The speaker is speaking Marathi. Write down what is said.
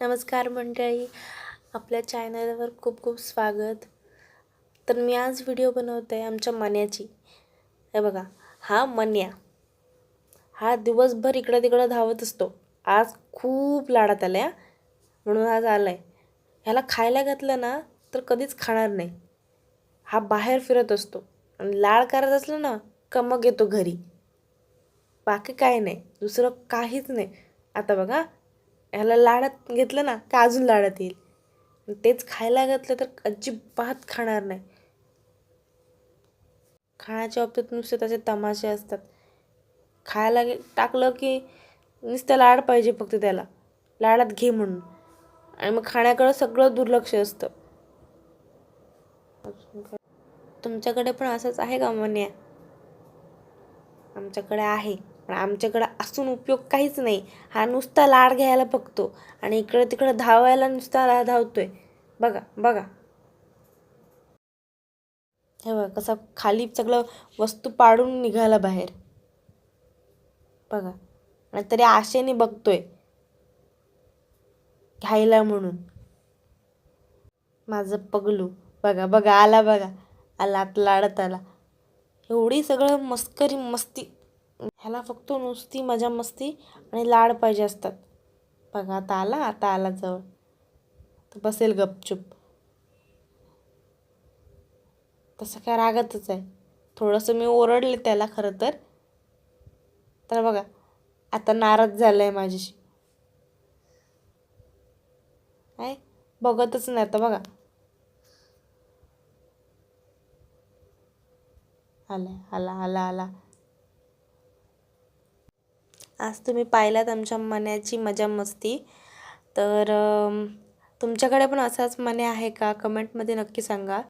नमस्कार मंडळी. आपल्या चॅनलवर खूप खूप स्वागत. तर मी आज व्हिडिओ बनवत आहे आमच्या मन्याची. हे बघा हा मन्या. हा दिवसभर इकडं तिकडं धावत असतो. आज खूप लाडात आल्या म्हणून आज आला आहे ह्याला खायला घातलं ना तर कधीच खाणार नाही. हा बाहेर फिरत असतो. आणि लाड करत असलं ना का मग येतो घरी. बाकी काय नाही. दुसरं काहीच नाही. आता बघा ह्याला लाडात घेतलं ना का अजून लाडात येईल? तेच खायला घातलं तर अजिबात खाणार नाही. खाण्याच्या बाबतीत नुसते त्याचे तमाशे असतात. खायला गे टाकलं की नुसतं लाड पाहिजे फक्त त्याला. लाडात घे म्हणून. आणि मग खाण्याकडं सगळं दुर्लक्ष असतं. काय? तुमच्याकडे पण असंच आहे का म्हणे आमच्याकडे आहे. पण आमच्याकडं असून उपयोग काहीच नाही. हा नुसता लाड घ्यायला बघतो आणि इकडं तिकडं धावायला नुसता ला- धावतोय. बघा बघा. हे बघा कसा खाली सगळं वस्तू पाडून निघाला बाहेर. बघा. आणि तरी आशेने बघतोय. घ्यायला म्हणून. माझं पगलू. बघा बघा आला बघा. आला आत लाडत आला. एवढी सगळं मस्करी मस्ती. ह्याला फक्त नुसती मजा मस्ती आणि लाड पाहिजे असतात. बघा आता आला आता आला जवळ. तर बसेल गपचूप. तसं काय रागतच आहे. थोडंसं मी ओरडले त्याला खरं तर. तर बघा आता नाराज झालं आहे माझ्याशी. काय बघतच नाही आता बघा. आला आला आला आला. आज तुम्ही पाहिलात आमच्या मण्याची मजा मस्ती. तर तुमच्याकडे पण असाच मने आहे का? कमेंटमध्ये नक्की सांगा.